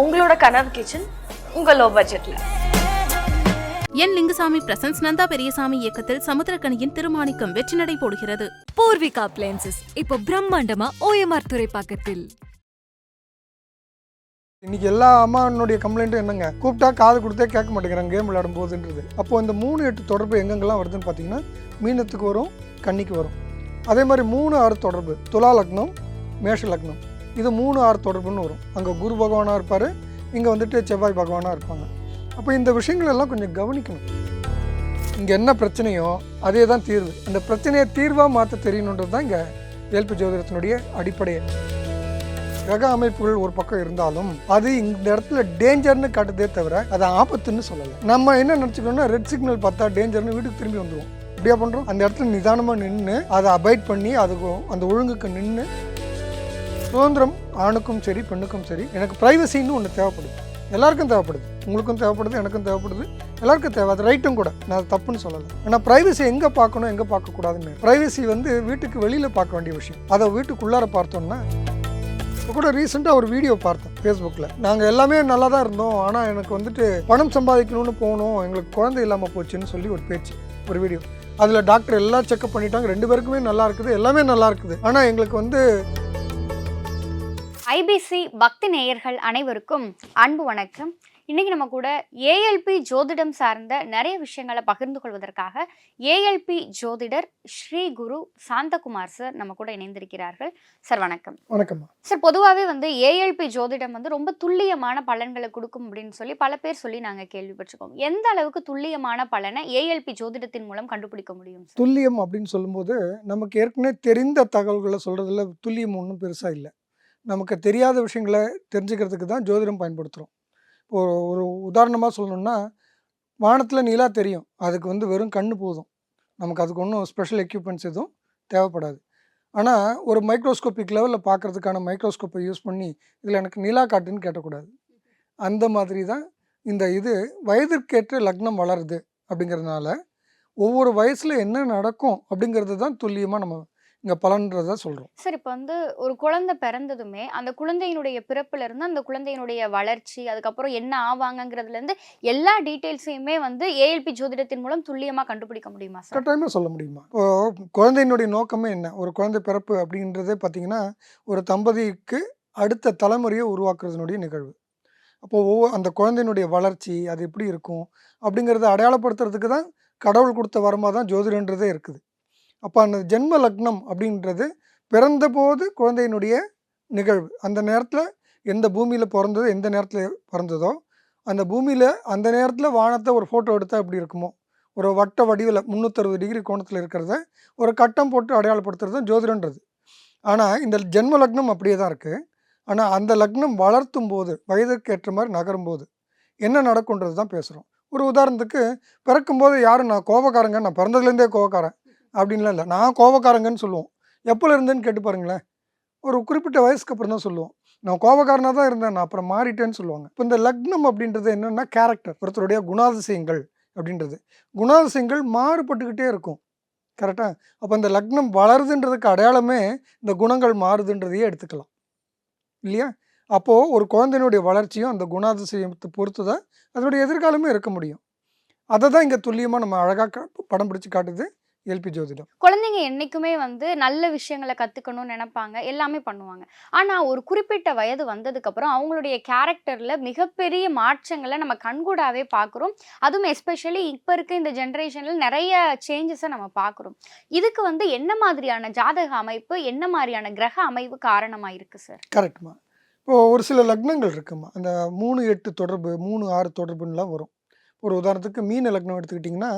உங்களோட கனவு கிச்சன் உங்க லோ. பட்ஜெட்ல என் லிங்குசாமி பிரசன்ஸ் நந்தா பெரியசாமி இயக்கத்தில் சமுத்திரக்கனியின் திருமாணிக்கம் வெற்றி நடை போடுகிறது. பூர்விகா அப்ளையன்சஸ் இப்போ பிரம்மாண்டமா ஓஎம்ஆர் துறைப்பாக்கத்தில். இன்னைக்கு எல்லா அம்மானுடைய கம்ப்ளைண்ட்டும் என்னங்க? கூப்பிட்டா காது கொடுத்தே கேட்க மாட்டேங்கிறாங்க கேம் விளையாடும் போதுன்றது. அப்போ இந்த மூணு எட்டு தொடர்பு எங்கெங்கெல்லாம் வருதுன்னு பார்த்தீங்கன்னா மீனத்துக்கு வரும் கன்னிக்கு வரும். அதே மாதிரி மூணு ஆறு தொடர்பு. துலா லக்னம் மேஷ லக்னம். இது மூணு ஆறு தொடர்புன்னு வரும். அங்கே குரு பகவானாக இருப்பார் இங்கே வந்துட்டு செவ்வாய் பகவானாக இருப்பாங்க. அப்போ இந்த விஷயங்கள் எல்லாம் கொஞ்சம் கவனிக்கணும். இங்கே என்ன பிரச்சனையோ அதே தான் தீர்வு. அந்த பிரச்சனையை தீர்வாக மாற்ற தெரியணுன்றது தான் இங்கே ஏழ்பு ஜோதிடத்தினுடைய அடிப்படையே கிரக அமைப்புகள் ஒரு பக்கம் இருந்தாலும் அது இந்த இடத்துல டேஞ்சர்னு காட்டுதே தவிர அதை ஆபத்துன்னு சொல்லலை. நம்ம என்ன நினச்சிக்கணும்னா ரெட் சிக்னல் பார்த்தா டேஞ்சர்னு வீட்டுக்கு திரும்பி வந்துடுவோம் இப்படியா பண்ணுறோம் அந்த இடத்துல நிதானமாக நின்று அதை அபாய்ட் பண்ணி அதுக்கு அந்த ஒழுங்குக்கு நின்று சுதந்திரம் ஆணுக்கும் சரி பெண்ணுக்கும் சரி எனக்கு ப்ரைவசின்னு ஒன்று தேவைப்படுது. எல்லாருக்கும் தேவைப்படுது. உங்களுக்கும் தேவைப்படுது எனக்கும் தேவைப்படுது. எல்லாருக்கும் தேவை. அது ரைட்டும் கூட. நான் அது தப்புன்னு சொல்லலை. ஆனால் ப்ரைவசி எங்கே பார்க்கணும் எங்கே பார்க்கக்கூடாதுன்னு. ப்ரைவசி வந்து வீட்டுக்கு வெளியில் பார்க்க வேண்டிய விஷயம். அதை வீட்டுக்குள்ளார பார்த்தோம்னா இப்போ கூட ரீசெண்டாக ஒரு வீடியோ பார்த்தேன் ஃபேஸ்புக்கில் நாங்கள் எல்லாமே நல்லா தான் இருந்தோம். ஆனால் எனக்கு வந்துட்டு பணம் சம்பாதிக்கணும்னு போகணும் எங்களுக்கு குழந்தை இல்லாமல் போச்சுன்னு சொல்லி ஒரு பேச்சு ஒரு வீடியோ அதில் டாக்டர் எல்லாம் செக்அப் பண்ணிட்டாங்க. ரெண்டு பேருக்குமே நல்லா இருக்குது. எல்லாமே நல்லா இருக்குது. ஆனால் எங்களுக்கு வந்து ஐபிசி பக்தி நேயர்கள் அனைவருக்கும் அன்பு வணக்கம். இன்னைக்கு நம்ம கூட ஏஎல்பி ஜோதிடம் சார்ந்த நிறைய விஷயங்களை பகிர்ந்து கொள்வதற்காக ஏஎல்பி ஜோதிடர் ஸ்ரீ குரு சாந்தகுமார் சார் நம்ம கூட இணைந்திருக்கிறார்கள். சார் வணக்கம். வணக்கம்மா. சார் பொதுவாகவே வந்து ஏஎல்பி ஜோதிடம் வந்து ரொம்ப துல்லியமான பலன்களை கொடுக்கும் அப்படின்னு சொல்லி பல பேர் சொல்லி நாங்கள் கேள்விப்பட்டிருக்கோம். எந்த அளவுக்கு துல்லியமான பலனை ஏஎல்பி ஜோதிடத்தின் மூலம் கண்டுபிடிக்க முடியும் துல்லியம் அப்படின்னு சொல்லும்போது நமக்கு ஏற்கனவே தெரிந்த தகவல்களை சொல்கிறதுல துல்லியம் ஒன்றும் பெருசாக இல்லை. நமக்கு தெரியாத விஷயங்களை தெரிஞ்சுக்கிறதுக்கு தான் ஜோதிடம் பயன்படுத்துகிறோம் இப்போது ஒரு உதாரணமாக சொல்லணும்னா வானத்தில் நிலா தெரியும். அதுக்கு வந்து வெறும் கண் போதும். நமக்கு அதுக்கு ஒன்றும் ஸ்பெஷல் எக்யூப்மெண்ட்ஸ் எதுவும் தேவைப்படாது. ஆனால் ஒரு மைக்ரோஸ்கோபிக் லெவலில் பார்க்குறதுக்கான மைக்ரோஸ்கோப்பை யூஸ் பண்ணி இதில் எனக்கு நிலா காட்டுன்னு கேட்டக்கூடாது. அந்த மாதிரி தான் இந்த இது வயதிற்கேற்ற லக்னம் வளருது அப்படிங்கிறதுனால ஒவ்வொரு வயசில் என்ன நடக்கும் அப்படிங்கிறது தான் துல்லியமாக நம்ம இங்கே பலன்றதை சொல்கிறோம் சார் இப்போ வந்து ஒரு குழந்தை பிறந்ததுமே அந்த குழந்தையினுடைய பிறப்புல இருந்து அந்த குழந்தையினுடைய வளர்ச்சி அதுக்கப்புறம் என்ன ஆவாங்கங்கிறதுல இருந்து எல்லா டீட்டெயில்ஸையுமே வந்து ஏஎல்பி ஜோதிடத்தின் மூலம் துல்லியமா கண்டுபிடிக்க முடியுமா சார்? கட்டாயமாக சொல்ல முடியுமா? இப்போ குழந்தையினுடைய நோக்கமே என்ன? ஒரு குழந்தை பிறப்பு அப்படின்றதே பார்த்தீங்கன்னா ஒரு தம்பதிக்கு அடுத்த தலைமுறையை உருவாக்குறதுனுடைய நிகழ்வு. அப்போ ஒவ்வொரு அந்த குழந்தையினுடைய வளர்ச்சி அது எப்படி இருக்கும் அப்படிங்கிறத அடையாளப்படுத்துறதுக்கு தான் கடவுள் கொடுத்த வரமாக தான் ஜோதிடன்றதே இருக்குது. அப்போ அந்த ஜென்ம லக்னம் அப்படின்றது பிறந்தபோது குழந்தையினுடைய நிகழ்வு. அந்த நேரத்தில் எந்த பூமியில் பிறந்ததோ எந்த நேரத்தில் பிறந்ததோ அந்த பூமியில் அந்த நேரத்தில் வானத்தை ஒரு ஃபோட்டோ எடுத்தால் எப்படி இருக்குமோ? ஒரு வட்ட வடிவில் முந்நூற்றறுபது டிகிரி கோணத்தில் இருக்கிறத ஒரு கட்டம் போட்டு அடையாளப்படுத்துறது தான் ஜோதிடன்றது ஆனால் இந்த ஜென்ம லக்னம் அப்படியே தான் இருக்குது ஆனால் அந்த லக்னம் வளர்த்தும் போது வயதுக்கு ஏற்ற மாதிரி நகரும் போது என்ன நடக்குன்றது தான் பேசுகிறோம் ஒரு உதாரணத்துக்கு பிறக்கும்போது யாரும் நான் கோபக்காரங்க? நான் பிறந்ததுலேருந்தே கோபக்காரன். அப்படின்லாம் இல்லை. நான் கோபக்காரங்கன்னு சொல்லுவோம். எப்போல இருந்தேன்னு கேட்டு பாருங்களேன். ஒரு குறிப்பிட்ட வயசுக்கு அப்புறம் தான் சொல்லுவோம். நான் கோபக்காரனாக தான் இருந்தேன். நான் அப்புறம் மாறிட்டேன்னு சொல்லுவாங்க. இப்போ இந்த லக்னம் அப்படின்றது என்னென்னா கேரக்டர் ஒருத்தருடைய குணாதிசயங்கள் அப்படின்றது. குணாதிசயங்கள் மாறுபட்டுக்கிட்டே இருக்கும். கரெக்டாக அப்போ இந்த லக்னம் வளருதுன்றதுக்கு அடையாளமே இந்த குணங்கள் மாறுதுன்றதையே எடுத்துக்கலாம். இல்லையா? அப்போது ஒரு குழந்தையினுடைய வளர்ச்சியும் அந்த குணாதிசயத்தை பொறுத்து தான் அதனுடைய எதிர்காலமே இருக்க முடியும். அதை தான் இங்கே துல்லியமாக நம்ம அழகாக படம் பிடிச்சி காட்டுது. எல்பி ஜோதிடம். குழந்தைங்க என்னைக்குமே வந்து நல்ல விஷயங்களை கத்துக்கணும்னு நினைப்பாங்க. எல்லாமே பண்ணுவாங்க. ஆனா ஒரு குறிப்பிட்ட வயது வந்ததுக்கு அப்புறம் அவங்களுடைய கேரக்டர்ல மிகப்பெரிய மாற்றங்களை நம்ம கண்கூடாவே பார்க்குறோம் அதுவும் எஸ்பெஷலி இப்போ இருக்க இந்த ஜென்ரேஷன்ல நிறைய சேஞ்சஸை நம்ம பார்க்குறோம் இதுக்கு வந்து என்ன மாதிரியான ஜாதக அமைப்பு என்ன மாதிரியான கிரக அமைப்பு காரணமா இருக்கு சார் கரெக்ட்மா இப்போ ஒரு சில லக்னங்கள் இருக்குமா? அந்த மூணு எட்டு தொடர்பு மூணு ஆறு தொடர்புன்னெலாம் வரும். ஒரு உதாரணத்துக்கு மீன லக்னம் எடுத்துக்கிட்டிங்கன்னா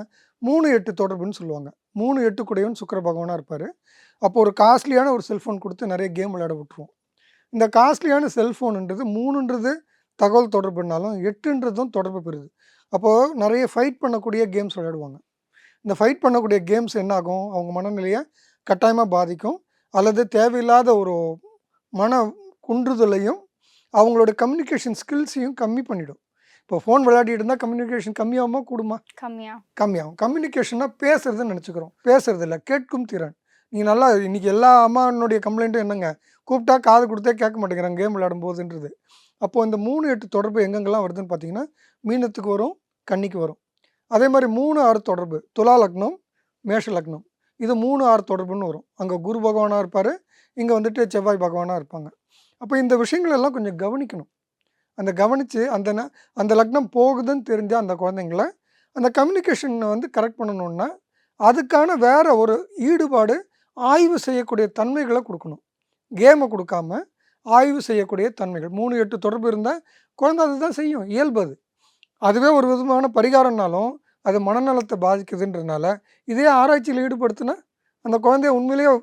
மூணு எட்டு தொடர்புன்னு சொல்லுவாங்க. மூணு எட்டு கூடையும் சுக்கர பகவானாக இருப்பார். அப்போ ஒரு காஸ்ட்லியான ஒரு செல்ஃபோன் கொடுத்து நிறைய கேம் விளையாட விட்டுருவோம். இந்த காஸ்ட்லியான செல்ஃபோனுன்றது மூணுன்றது தகவல் தொடர்புனாலும் எட்டுன்றதும் தொடர்பு பெறுது. அப்போது நிறைய ஃபைட் பண்ணக்கூடிய கேம்ஸ் விளையாடுவாங்க. இந்த ஃபைட் பண்ணக்கூடிய கேம்ஸ் என்னாகும்? அவங்க மனநிலையை கட்டாயமாக பாதிக்கும். அல்லது தேவையில்லாத ஒரு மன குன்றுதலையும் அவங்களோட கம்யூனிகேஷன் ஸ்கில்ஸையும் கம்மி பண்ணிடும். இப்போ ஃபோன் விளையாடிட்டு இருந்தால் கம்யூனிகேஷன் கம்மியாகுமா கூடுமா? கம்மியா. கம்மியாகும் கம்யூனிகேஷன்னா பேசுறதுன்னு நினச்சிக்கிறோம். பேசுறது இல்லை கேட்கும் திறன். நீ நல்லா இன்னைக்கு எல்லா அம்மானுடைய கம்ப்ளைண்ட்டும் என்னங்க? கூப்பிட்டா காது கொடுத்தே கேட்க மாட்டேங்கிறாங்க கேம் விளையாடும் போதுன்றது. அப்போ இந்த மூணு எட்டு தொடர்பு எங்கெங்கெல்லாம் வருதுன்னு பார்த்தீங்கன்னா மீனத்துக்கு வரும் கன்னிக்கு வரும். அதே மாதிரி மூணு ஆறு தொடர்பு துலா லக்னம் மேஷ லக்னம். இது மூணு ஆறு தொடர்புன்னு வரும். அங்கே குரு பகவானாக இருப்பார் இங்கே வந்துட்டு செவ்வாய் பகவானாக இருப்பாங்க. அப்போ இந்த விஷயங்கள் எல்லாம் கொஞ்சம் கவனிக்கணும். அந்த கவனித்து அந்த ந- அந்த லக்னம் போகுதுன்னு தெரிஞ்ச அந்த குழந்தைங்கள அந்த கம்யூனிகேஷனை வந்து கரெக்ட் பண்ணணுன்னா அதுக்கான வேறு ஒரு ஈடுபாடு ஆய்வு செய்யக்கூடிய தன்மைகளை கொடுக்கணும். கேமை கொடுக்காம ஆய்வு செய்யக்கூடிய தன்மைகள். மூணு எட்டு தொடர்பு இருந்தால் குழந்தை அதுதான் செய்யும். இயல்பு அது. அதுவே ஒரு விதமான பரிகாரம்னாலும் அது மனநலத்தை பாதிக்குதுன்றனால இதே ஆராய்ச்சியில் ஈடுபடுத்தினா அந்த குழந்தைய உண்மையிலேயே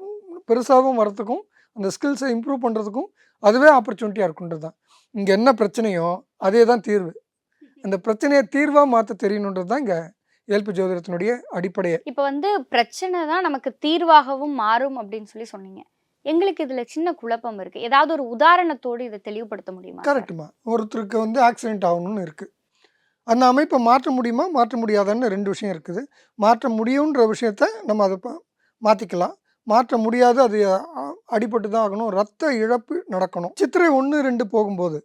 பெருசாகவும் வரத்துக்கும் அந்த ஸ்கில்ஸை இம்ப்ரூவ் பண்ணுறதுக்கும் அதுவே ஆப்பர்ச்சுனிட்டியாக இருக்குன்றது தான். இங்கே என்ன பிரச்சனையோ அதே தான் தீர்வு. அந்த பிரச்சனையை தீர்வாக மாற்ற தெரியணுன்றது தான் இங்கே ஏல்பி ஜோதிடத்தினுடைய அடிப்படையே. இப்போ வந்து பிரச்சனை தான் நமக்கு தீர்வாகவும் மாறும் அப்படின்னு சொல்லி சொன்னீங்க. எங்களுக்கு இதுல சின்ன குழப்பம் இருக்கு. ஏதாவது ஒரு உதாரணத்தோடு இதை தெளிவுபடுத்த முடியுமா? கரெக்டுமா ஒருத்தருக்கு வந்து ஆக்சிடென்ட் ஆகணும்னு இருக்குது அந்த அமைப்பை மாற்ற முடியுமா? மாற்ற முடியாதான்னு ரெண்டு விஷயம் இருக்குது. மாற்ற முடியுன்ற விஷயத்த நம்ம அதை மாற்றிக்கலாம் மாற்ற முடியாது. அது அடிபட்டு தான் ஆகணும். ரத்த இழப்பு நடக்கணும். சித்திரை ஒன்று ரெண்டு போகும்போது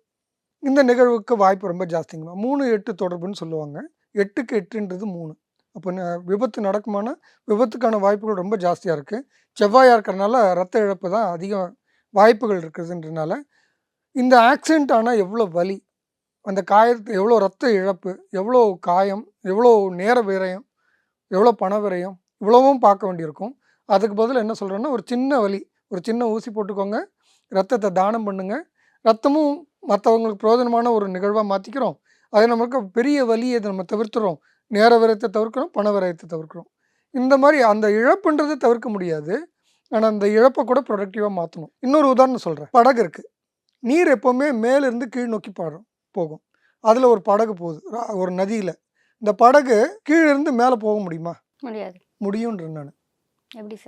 இந்த நிகழ்வுக்கு வாய்ப்பு ரொம்ப ஜாஸ்திங்கம்மா மூணு எட்டு தொடர்புன்னு சொல்லுவாங்க. எட்டுக்கு எட்டுன்றது மூணு. அப்போ விபத்து நடக்குமானா விபத்துக்கான வாய்ப்புகள் ரொம்ப ஜாஸ்தியாக இருக்குது செவ்வாயாக இருக்கிறனால ரத்த இழப்பு தான் அதிகம் வாய்ப்புகள் இருக்குதுன்றனால இந்த ஆக்சிடென்ட் ஆனால் எவ்வளோ வலி? அந்த காயத்து எவ்வளோ ரத்த இழப்பு? எவ்வளோ காயம்? எவ்வளோ நேர விரயம்? எவ்வளோ பண விரயம்? இவ்வளவும் பார்க்க வேண்டியிருக்கும். அதுக்கு பதில் என்ன சொல்கிறேன்னா ஒரு சின்ன வலி ஒரு சின்ன ஊசி போட்டுக்கோங்க. ரத்தத்தை தானம் பண்ணுங்க. ரத்தமும் மற்றவங்களுக்கு பிரயோஜனமான ஒரு நிகழ்வாக மாற்றிக்கிறோம் அது நமக்கு பெரிய வலியை இதை நம்ம தவிர்த்துறோம். நேர விரயத்தை தவிர்க்கிறோம் பண விரயத்தை தவிர்க்கிறோம். இந்த மாதிரி அந்த இழப்புன்றதை தவிர்க்க முடியாது. ஆனால் அந்த இழப்பை கூட ப்ரொடக்டிவாக மாற்றணும் இன்னொரு உதாரணம் சொல்கிறேன் படகு இருக்குது நீர் எப்போவுமே மேலிருந்து கீழ் நோக்கி பாடும் போகும். அதில் ஒரு படகு போகுது ஒரு நதியில். இந்த படகு கீழே இருந்து மேலே போக முடியுமா? முடியாது. முடியுன்ற நான்.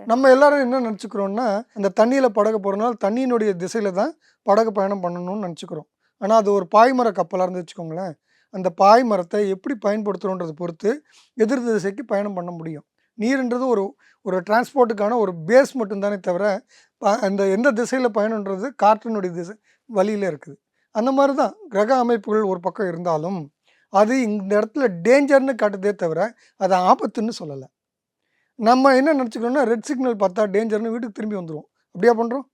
நம்ம எல்லாரும் என்ன நினச்சிக்கிறோம்னா அந்த தண்ணியில் படகு போகிறனால தண்ணியினுடைய திசையில் தான் படகு பயணம் பண்ணணும்னு நினச்சிக்கிறோம். ஆனால் அது ஒரு பாய்மர கப்பலாக இருந்து வச்சுக்கோங்களேன். அந்த பாய்மரத்தை எப்படி பயன்படுத்துகிறோன்றதை பொறுத்து எதிர் திசைக்கு பயணம் பண்ண முடியும். நீர்ன்றது ஒரு ஒரு டிரான்ஸ்போர்ட்டுக்கான ஒரு பேஸ் மட்டும்தானே தவிர ப- அந்த எந்த திசையில் பயணன்றது காற்றினுடைய திசை வழியில் இருக்குது. அந்த மாதிரி தான் கிரக அமைப்புகள் ஒரு பக்கம் இருந்தாலும் அது இந்த இடத்துல டேஞ்சர்னு காட்டுதே தவிர அது ஆபத்துன்னு சொல்லலை. நம்ம என்ன நினச்சிக்கணும்னா ரெட் சிக்னல் பார்த்தா டேஞ்சர்னு வீட்டுக்கு திரும்பி வந்துடுவோம் அப்படியா பண்ணுறோம்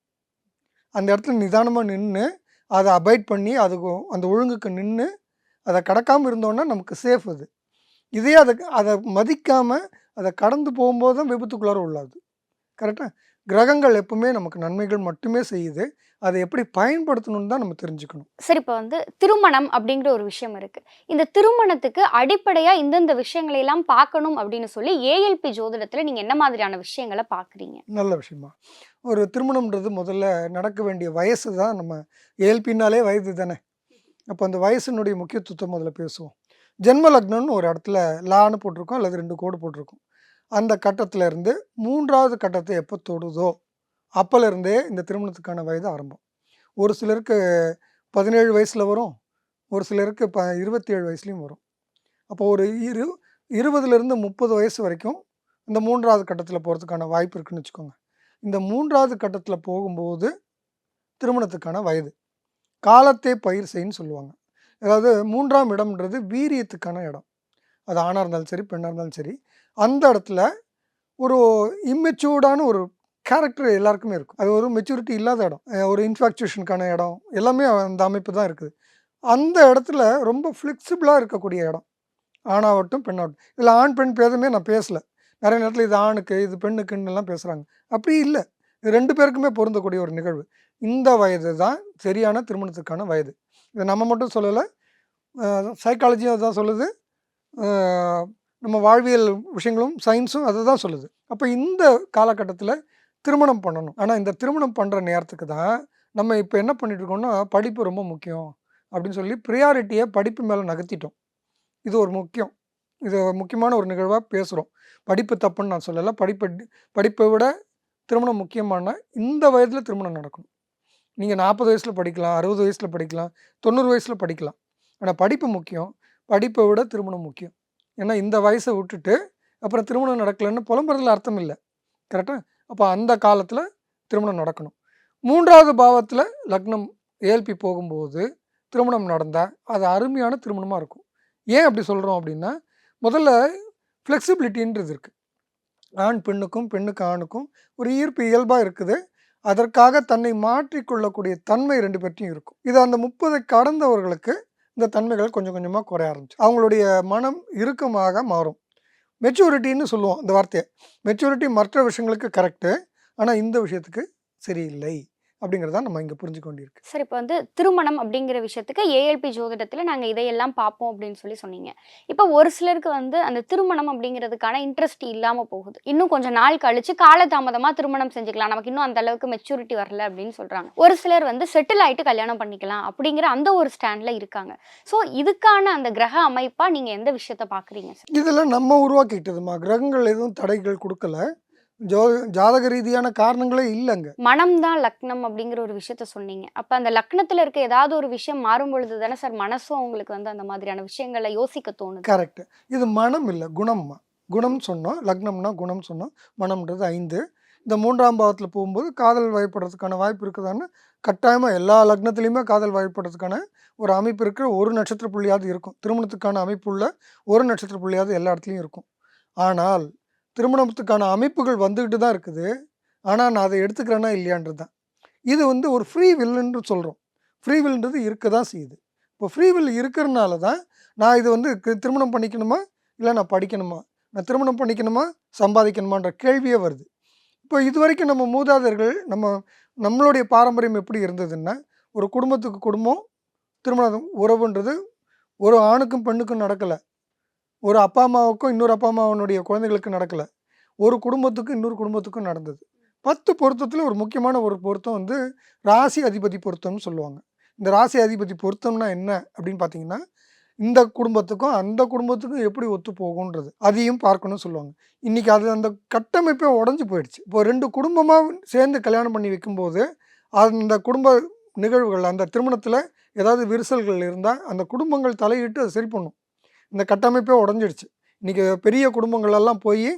அந்த இடத்துல நிதானமாக நின்று அதை அபாய்ட் பண்ணி அதுக்கு அந்த ஒழுங்குக்கு நின்று அதை கடக்காமல் இருந்தோன்னா நமக்கு சேஃப் அது. இதே அதை அதை மதிக்காமல் அதை கடந்து போகும்போது தான் விபத்துக்குள்ளார உள்ளாது கரெக்டாக கிரகங்கள் எப்பவுமே நமக்கு நன்மைகள் மட்டுமே செய்யுது. அதை எப்படி பயன்படுத்தணும்னு தான் நம்ம தெரிஞ்சுக்கணும். சரி இப்போ வந்து திருமணம் அப்படிங்கிற ஒரு விஷயம் இருக்கு. இந்த திருமணத்துக்கு அடிப்படையா இந்தந்த விஷயங்களை எல்லாம் பார்க்கணும் அப்படின்னு சொல்லி ஏஎல்பி ஜோதிடத்துல நீங்க என்ன மாதிரியான விஷயங்களை பாக்குறீங்க நல்ல விஷயமா. ஒரு திருமணம்ன்றது முதல்ல நடக்க வேண்டிய வயசு தான் நம்ம ஏழ்பின்னாலே வயது தானே. அப்போ அந்த வயசினுடைய முக்கியத்துவத்தை முதல்ல பேசுவோம். ஜென்ம லக்னம்னு ஒரு இடத்துல லான்னு போட்டிருக்கோம் அல்லது ரெண்டு கோடு போட்டிருக்கோம். அந்த கட்டத்துல இருந்து மூன்றாவது கட்டத்தை எப்போ தொடுதோ அப்போலேருந்தே இந்த திருமணத்துக்கான வயது ஆரம்பம். ஒரு சிலருக்கு பதினேழு வயசில் வரும் ஒரு சிலருக்கு ப இருபத்தி ஏழு வயசுலேயும் வரும். அப்போ ஒரு இரு இருபதுலேருந்து முப்பது வயசு வரைக்கும் இந்த மூன்றாவது கட்டத்தில் போகிறதுக்கான வாய்ப்பு இருக்குன்னு வச்சுக்கோங்க. இந்த மூன்றாவது கட்டத்தில் போகும்போது திருமணத்துக்கான வயது. காலத்தே பயிர் செய்ன்னு சொல்லுவாங்க. அதாவது மூன்றாம் இடம்ன்றது வீரியத்துக்கான இடம். அது ஆணாக இருந்தாலும் சரி பெண்ணாக இருந்தாலும் சரி அந்த இடத்துல ஒரு இம்மெச்சூர்டான ஒரு கேரக்டர் எல்லாருக்குமே இருக்கும். அது ஒரு மெச்சூரிட்டி இல்லாத இடம். ஒரு இன்ஃபாக்சுவேஷனுக்கான இடம். எல்லாமே அந்த அமைப்பு தான் இருக்குது. அந்த இடத்துல ரொம்ப ஃப்ளெக்சிபிளாக இருக்கக்கூடிய இடம். ஆணாகட்டும் பெண்ணாகட்டும். இதில் ஆண் பெண் பேதமே நான் பேசலை. நிறைய நேரத்தில் இது ஆணுக்கு இது பெண்ணுக்குன்னு எல்லாம் பேசுகிறாங்க அப்படி இல்லை. இது ரெண்டு பேருக்குமே பொருந்தக்கூடிய ஒரு நிகழ்வு. இந்த வயது தான் சரியான திருமணத்துக்கான வயது. இதை நம்ம மட்டும் சொல்லலை. சைக்காலஜியும் அதுதான் சொல்லுது. நம்ம வாழ்வியல் விஷயங்களும் சயின்ஸும் அதை தான் சொல்லுது. அப்போ இந்த காலகட்டத்தில் திருமணம் பண்ணணும். ஆனால் இந்த திருமணம் பண்ணுற நேரத்துக்கு தான் நம்ம இப்போ என்ன பண்ணிட்டு இருக்கோம்னா படிப்பு ரொம்ப முக்கியம் அப்படின்னு சொல்லி ப்ரியாரிட்டியை படிப்பு மேலே நகர்த்திட்டோம். இது ஒரு முக்கியம். இது முக்கியமான ஒரு நிகழ்வாக பேசுகிறோம் படிப்பு தப்புன்னு நான் சொல்லலை. படிப்பை படிப்பை விட திருமணம் முக்கியமான இந்த வயதில் திருமணம் நடக்கணும். நீங்கள் நாற்பது வயசில் படிக்கலாம் அறுபது வயசில் படிக்கலாம் தொண்ணூறு வயசில் படிக்கலாம். ஆனால் படிப்பு முக்கியம். படிப்பை விட திருமணம் முக்கியம். ஏன்னா இந்த வயசை விட்டுட்டு அப்புறம் திருமணம் நடக்கலைன்னு புலம்புறதுல அர்த்தம் இல்லை. கரெக்டாக அப்போ அந்த காலத்தில் திருமணம் நடக்கணும். மூன்றாவது பாவத்தில் லக்னம் ஏல்பி போகும்போது திருமணம் நடந்தால் அது அருமையான திருமணமாக இருக்கும். ஏன் அப்படி சொல்கிறோம் அப்படின்னா முதல்ல ஃப்ளெக்சிபிலிட்டின்றது இருக்குது ஆண் பெண்ணுக்கும் பெண்ணுக்கு ஆணுக்கும் ஒரு ஈர்ப்பு இயல்பாக இருக்குது. அதற்காக தன்னை மாற்றிக்கொள்ளக்கூடிய தன்மை ரெண்டு பேர்ட்டையும் இருக்கும். இது அந்த முப்பதை கடந்தவர்களுக்கு இந்த தன்மைகள் கொஞ்சம் கொஞ்சமாக குறைய ஆரம்பிச்சு அவங்களுடைய மனம் இறுக்கமாக மாறும். மெச்சூரிட்டின்னு சொல்லுவோம் இந்த வார்த்தையை. மெச்சூரிட்டி மற்ற விஷயங்களுக்கு கரெக்டு ஆனால் இந்த விஷயத்துக்கு சரியில்லை. அப்படிங்கிறத நம்ம இங்கே புரிஞ்சுக்க வேண்டியிருக்கு. சார் இப்போ வந்து திருமணம் அப்படிங்கிற விஷயத்துக்கு ஏஎல்பி ஜோதிடத்தில் நாங்கள் இதையெல்லாம் பார்ப்போம் அப்படின்னு சொல்லி சொன்னீங்க. இப்போ ஒரு சிலருக்கு வந்து அந்த திருமணம் அப்படிங்கிறதுக்கான இன்ட்ரெஸ்ட் இல்லாமல் போகுது. இன்னும் கொஞ்சம் நாள் கழிச்சு காலதாமதமாக திருமணம் செஞ்சுக்கலாம். நமக்கு இன்னும் அந்த அளவுக்கு மெச்சூரிட்டி வரல அப்படின்னு சொல்கிறாங்க ஒரு சிலர் வந்து செட்டில் ஆயிட்டு கல்யாணம் பண்ணிக்கலாம் அப்படிங்கிற அந்த ஒரு ஸ்டாண்டில் இருக்காங்க. ஸோ இதுக்கான அந்த கிரக அமைப்பாக நீங்கள் எந்த விஷயத்த பார்க்குறீங்க சார்? இதெல்லாம் நம்ம உருவாக்கிட்டதுமா கிரகங்கள் எதுவும் தடைகள் கொடுக்கல. ஜோ ஜாதக ரீதியான காரணங்களே இல்லைங்க. மனம் தான் லக்னம் அப்படிங்கிற ஒரு விஷயத்த சொன்னீங்க. அப்போ அந்த லக்னத்தில் இருக்க ஏதாவது ஒரு விஷயம் மாறும் பொழுது தானே சார் மனசும் உங்களுக்கு வந்து அந்த மாதிரியான விஷயங்களை யோசிக்க தோணுது? கரெக்ட். இது மனம் இல்லை குணம்மா குணம் சொன்னோம் லக்னம்னா குணம் சொன்னோம் மனம்ன்றது ஐந்து. இந்த மூன்றாம் பாவத்தில் போகும்போது காதல் வயப்படுறதுக்கான வாய்ப்பு இருக்குதான்னு கட்டாயமாக எல்லா லக்னத்துலேயுமே காதல் வயப்படுறதுக்கான ஒரு அமைப்பு இருக்கிற ஒரு நட்சத்திர புள்ளியாவது இருக்கும். திருமணத்துக்கான அமைப்பு உள்ள ஒரு நட்சத்திர புள்ளியாவது எல்லா இடத்துலையும் இருக்கும். ஆனால் திருமணத்துக்கான அமைப்புகள் வந்துக்கிட்டு தான் இருக்குது. ஆனால் நான் அதை எடுத்துக்கிறேன்னா இல்லையான்றது தான். இது வந்து ஒரு ஃப்ரீ வில்லுன்னு சொல்கிறோம் ஃப்ரீ வில்ன்றது இருக்க தான் செய்யுது. இப்போ ஃப்ரீ வில் இருக்கிறனால தான் நான் இது வந்து திருமணம் பண்ணிக்கணுமா? இல்லை நான் படிக்கணுமா? நான் திருமணம் பண்ணிக்கணுமா? சம்பாதிக்கணுமான்ற கேள்வியே வருது. இப்போ இது வரைக்கும் நம்ம மூதாதையர்கள் நம்ம நம்மளுடைய பாரம்பரியம் எப்படி இருந்ததுன்னா ஒரு குடும்பத்துக்கு குடும்பம் திருமணம் உறவுன்றது ஒரு ஆணுக்கும் பெண்ணுக்கும் நடக்கலை. ஒரு அப்பா அம்மாவுக்கும் இன்னொரு அப்பா அம்மாவனுடைய குழந்தைகளுக்கு நடக்கலை. ஒரு குடும்பத்துக்கும் இன்னொரு குடும்பத்துக்கும் நடந்தது. பத்து பொருத்தத்தில் ஒரு முக்கியமான ஒரு பொருத்தம் வந்து ராசி அதிபதி பொருத்தம்னு சொல்லுவாங்க. இந்த ராசி அதிபதி பொருத்தம்னா என்ன அப்படின்னு பார்த்தீங்கன்னா இந்த குடும்பத்துக்கும் அந்த குடும்பத்துக்கும் எப்படி ஒத்து போகுன்றது அதையும் பார்க்கணும்னு சொல்லுவாங்க. இன்றைக்கி அது அந்த கட்டமைப்பே உடஞ்சி போயிடுச்சு. இப்போ ரெண்டு குடும்பமாக சேர்ந்து கல்யாணம் பண்ணி வைக்கும்போது அந்த குடும்ப நிகழ்வுகள் அந்த திருமணத்தில் ஏதாவது விரிசல்கள் இருந்தால் அந்த குடும்பங்கள் தலையிட்டு அதை சரி பண்ணும். இந்த கட்டமைப்பே உடஞ்சிடுச்சு. இன்றைக்கி பெரிய குடும்பங்களெல்லாம் போய்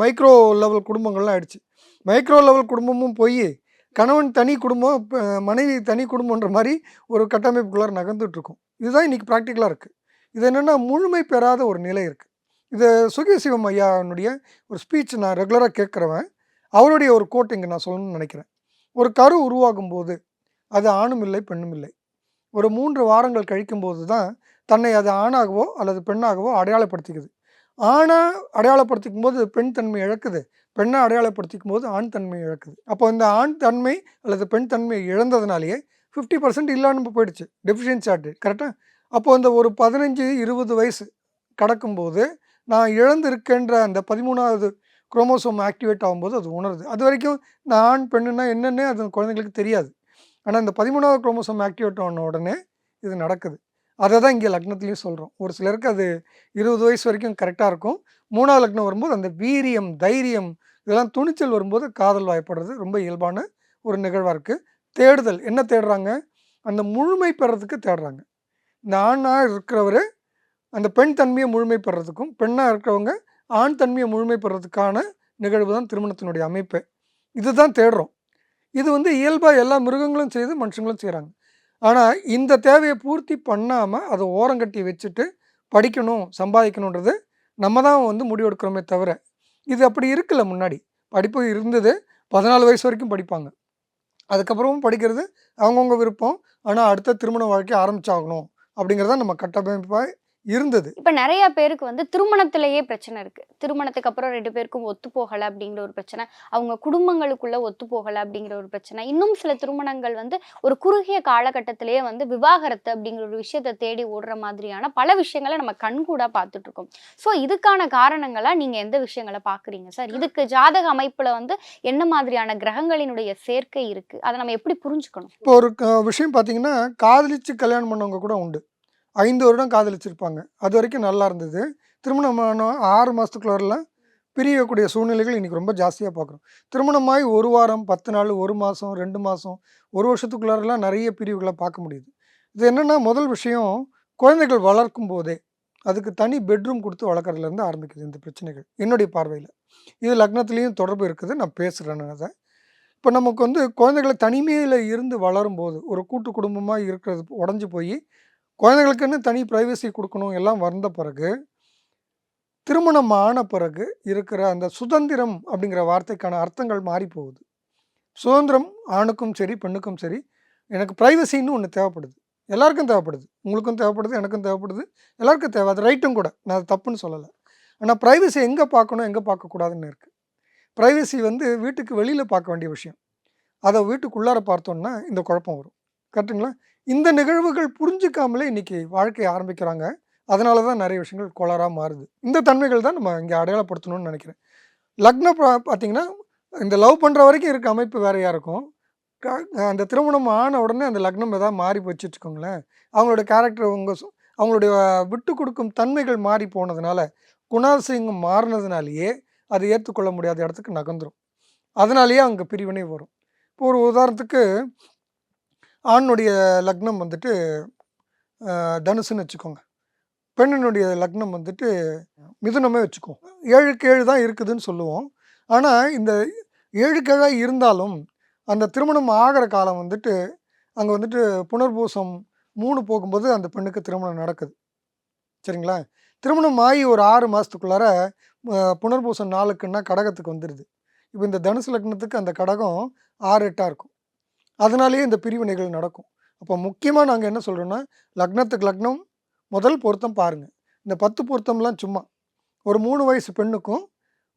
மைக்ரோ லெவல் குடும்பங்கள்லாம் ஆயிடுச்சு. மைக்ரோ லெவல் குடும்பமும் போய் கணவன் தனி குடும்பம் மனைவி தனி குடும்பன்ற மாதிரி ஒரு கட்டமைப்புக்குள்ளார நகர்ந்துட்டுருக்கும் இதுதான் இன்றைக்கி ப்ராக்டிக்கலாக இருக்குது இது என்னென்னா முழுமை பெறாத ஒரு நிலை இருக்குது இது சுகசிவம் ஐயானுடைய ஒரு ஸ்பீச் நான் ரெகுலராக கேட்குறவன் அவருடைய ஒரு கோட் இங்கே நான் சொல்லணும்னு நினைக்கிறேன். ஒரு கரு உருவாகும் போது அது ஆணும் இல்லை பெண்ணும் இல்லை. ஒரு மூன்று வாரங்கள் கழிக்கும்போது தான் தன்னை அது ஆணாகவோ அல்லது பெண்ணாகவோ அடையாளப்படுத்திக்குது. ஆணை அடையாளப்படுத்திக்கும் போது பெண் தன்மை இழக்குது. பெண்ணை அடையாளப்படுத்திக்கும் போது ஆண் தன்மை இழக்குது. அப்போ இந்த ஆண் தன்மை அல்லது பெண் தன்மை இழந்ததுனாலேயே ஃபிஃப்டி பர்சன்ட் இல்லாமல் போயிடுச்சு. டெஃபிஷியன்சி ஆட்டு கரெக்டாக அப்போ இந்த ஒரு பதினஞ்சு இருபது வயசு கடக்கும்போது நான் இழந்திருக்கின்ற அந்த பதிமூணாவது குரோமோசோம் ஆக்டிவேட் ஆகும்போது அது உணருது. அது வரைக்கும் நான் ஆண் பெண்ணுன்னா என்னென்னே அது குழந்தைங்களுக்கு தெரியாது. ஆனால் இந்த பதிமூணாவது குரோமோசோம் ஆக்டிவேட் ஆன உடனே இது நடக்குது. அதை தான் இங்கே லக்னத்துலேயும் சொல்கிறோம் ஒரு சிலருக்கு அது இருபது வயசு வரைக்கும் கரெக்டாக இருக்கும். மூணாவது லக்னம் வரும்போது அந்த வீரியம் தைரியம் இதெல்லாம் துணிச்சல் வரும்போது காதல் வாய்ப்படுறது ரொம்ப இயல்பான ஒரு நிகழ்வாக இருக்குது தேடுதல் என்ன தேடுறாங்க? அந்த முழுமை பெறதுக்கு தேடுறாங்க. இந்த ஆணாக இருக்கிறவர் அந்த பெண் தன்மையை முழுமை பெறதுக்கும் பெண்ணாக இருக்கிறவங்க ஆண் தன்மையை முழுமை பெறதுக்கான நிகழ்வு தான் திருமணத்தினுடைய அமைப்பு. இதுதான் தேடுறோம். இது வந்து இயல்பாக எல்லா மிருகங்களும் செய்து மனுஷங்களும் செய்கிறாங்க ஆனால் இந்த தேவையை பூர்த்தி பண்ணாமல் அதை ஓரங்கட்டி வச்சுட்டு படிக்கணும் சம்பாதிக்கணுன்றது நம்ம தான் வந்து முடிவெடுக்கிறோமே தவிர இது அப்படி இருக்கல முன்னாடி. படிப்பு இருந்தது பதினாலு வயசு வரைக்கும் படிப்பாங்க. அதுக்கப்புறமும் படிக்கிறது அவங்கவுங்க விருப்பம். ஆனால் அடுத்த திருமண வாழ்க்கை ஆரம்பிச்சாகணும் அப்படிங்கிறத நம்ம கட்டமைப்பாக இருந்தது. இப்போ நிறைய பேருக்கு வந்து திருமணத்திலேயே பிரச்சனை இருக்கு. திருமணத்துக்கு அப்புறம் ரெண்டு பேருக்கும் ஒத்து போகலை அப்படிங்கிற ஒரு பிரச்சனை. அவங்க குடும்பங்களுக்குள்ள ஒத்து போகலை அப்படிங்கிற ஒரு பிரச்சனை. இன்னும் சில திருமணங்கள் வந்து ஒரு குறுகிய காலகட்டத்திலேயே வந்து விவாகரத்து அப்படிங்கிற ஒரு விஷயத்தை தேடி ஓடுற மாதிரியான பல விஷயங்களை நம்ம கண்கூடா பார்த்துட்டு இருக்கோம். ஸோ இதுக்கான காரணங்களா நீங்க எந்த விஷயங்களை பாக்குறீங்க சார் இதுக்கு ஜாதக அமைப்புல வந்து என்ன மாதிரியான கிரகங்களினுடைய சேர்க்கை இருக்கு? அதை நம்ம எப்படி புரிஞ்சுக்கணும்? இப்போ ஒரு விஷயம் பார்த்தீங்கன்னா காதலிச்சு கல்யாணம் பண்ணவங்க கூட உண்டு. ஐந்து வருடம் காதலிச்சிருப்பாங்க. அது வரைக்கும் நல்லா இருந்தது. திருமணமான ஆறு மாதத்துக்குள்ளலாம் பிரியக்கூடிய சூழ்நிலைகள் இன்றைக்கி ரொம்ப ஜாஸ்தியாக பார்க்குறோம் திருமணமாகி ஒரு வாரம் பத்து நாள் ஒரு மாதம் ரெண்டு மாதம் ஒரு வருஷத்துக்குள்ளாரெல்லாம் நிறைய பிரிவுகளை பார்க்க முடியுது. இது என்னென்னா முதல் விஷயம் குழந்தைகள் வளர்க்கும் போதே அதுக்கு தனி பெட்ரூம் கொடுத்து வளர்க்குறதுலேருந்து ஆரம்பிக்குது இந்த பிரச்சனைகள் என்னுடைய பார்வையில். இது லக்னத்துலேயும் தொடர்பு இருக்குது. நான் பேசுகிறேன் அதை. இப்போ நமக்கு வந்து குழந்தைகளை தனிமையில் இருந்து வளரும்போது ஒரு கூட்டு குடும்பமாக இருக்கிறது உடஞ்சி போய் குழந்தைகளுக்குன்னு தனி ப்ரைவசி கொடுக்கணும் எல்லாம் வந்த பிறகு திருமணம் ஆன பிறகு இருக்கிற அந்த சுதந்திரம் அப்படிங்கிற வார்த்தைக்கான அர்த்தங்கள் மாறி போகுது சுதந்திரம் ஆணுக்கும் சரி பெண்ணுக்கும் சரி எனக்கு ப்ரைவசின்னு ஒன்று தேவைப்படுது. எல்லாருக்கும் தேவைப்படுது. உங்களுக்கும் தேவைப்படுது எனக்கும் தேவைப்படுது. எல்லாருக்கும் தேவை. அது ரைட்டும் கூட. நான் அது தப்புன்னு சொல்லலை. ஆனால் ப்ரைவசி எங்கே பார்க்கணும் எங்கே பார்க்கக்கூடாதுன்னு இருக்குது ப்ரைவசி வந்து வீட்டுக்கு வெளியில் பார்க்க வேண்டிய விஷயம். அதை வீட்டுக்குள்ளார பார்த்தோன்னா இந்த குழப்பம் வரும். கரெக்டுங்களா இந்த நிகழ்வுகள் புரிஞ்சுக்காமலே இன்னைக்கு வாழ்க்கையை ஆரம்பிக்கிறாங்க. அதனால தான் நிறைய விஷயங்கள் கோளாறாக மாறுது. இந்த தன்மைகள் தான் நம்ம இங்கே அடையாளப்படுத்தணும்னு நினைக்கிறேன். லக்னம் பா- பார்த்தீங்கன்னா இந்த லவ் பண்ணுற வரைக்கும் இருக்க அமைப்பு வேறையாக இருக்கும். அந்த திருமணம் ஆன உடனே அந்த லக்னம் எதாவது மாறி போச்சு வச்சுக்கோங்களேன். அவங்களோட கேரக்டர் அவங்க அவங்களுடைய விட்டு கொடுக்கும் தன்மைகள் மாறி போனதுனால குணாசிங்கம் மாறினதுனாலேயே அதை ஏற்றுக்கொள்ள முடியாத இடத்துக்கு நகர்ந்துடும் அதனாலேயே அங்கே பிரிவினை வரும். இப்போ ஒரு உதாரணத்துக்கு ஆணுடைய லக்னம் வந்துட்டு தனுசுன்னு வச்சுக்கோங்க. பெண்ணினுடைய லக்னம் வந்துட்டு மிதுனமே வச்சுக்கோம் ஏழுக்கு ஏழு தான் இருக்குதுன்னு சொல்லுவோம். ஆனால் இந்த ஏழுக்கு ஏழாக இருந்தாலும் அந்த திருமணம் ஆகிற காலம் வந்துட்டு அங்கே வந்துட்டு புனர்பூசம் மூணு போகும்போது அந்த பெண்ணுக்கு திருமணம் நடக்குது. சரிங்களா? திருமணம் ஆகி ஒரு ஆறு மாதத்துக்குள்ளார புனர்பூசம் நாளுக்குன்னா கடகத்துக்கு வந்துடுது இப்போ இந்த தனுசு லக்னத்துக்கு அந்த கடகம் ஆறு எட்டாக இருக்கும். அதனாலேயே இந்த பிரிவினைகள் நடக்கும். அப்போ முக்கியமாக நாங்கள் என்ன சொல்கிறோன்னா லக்னத்துக்கு லக்னம் முதல் பொருத்தம் பாருங்கள் இந்த பத்து பொருத்தம்லாம் சும்மா. ஒரு மூணு வயசு பெண்ணுக்கும்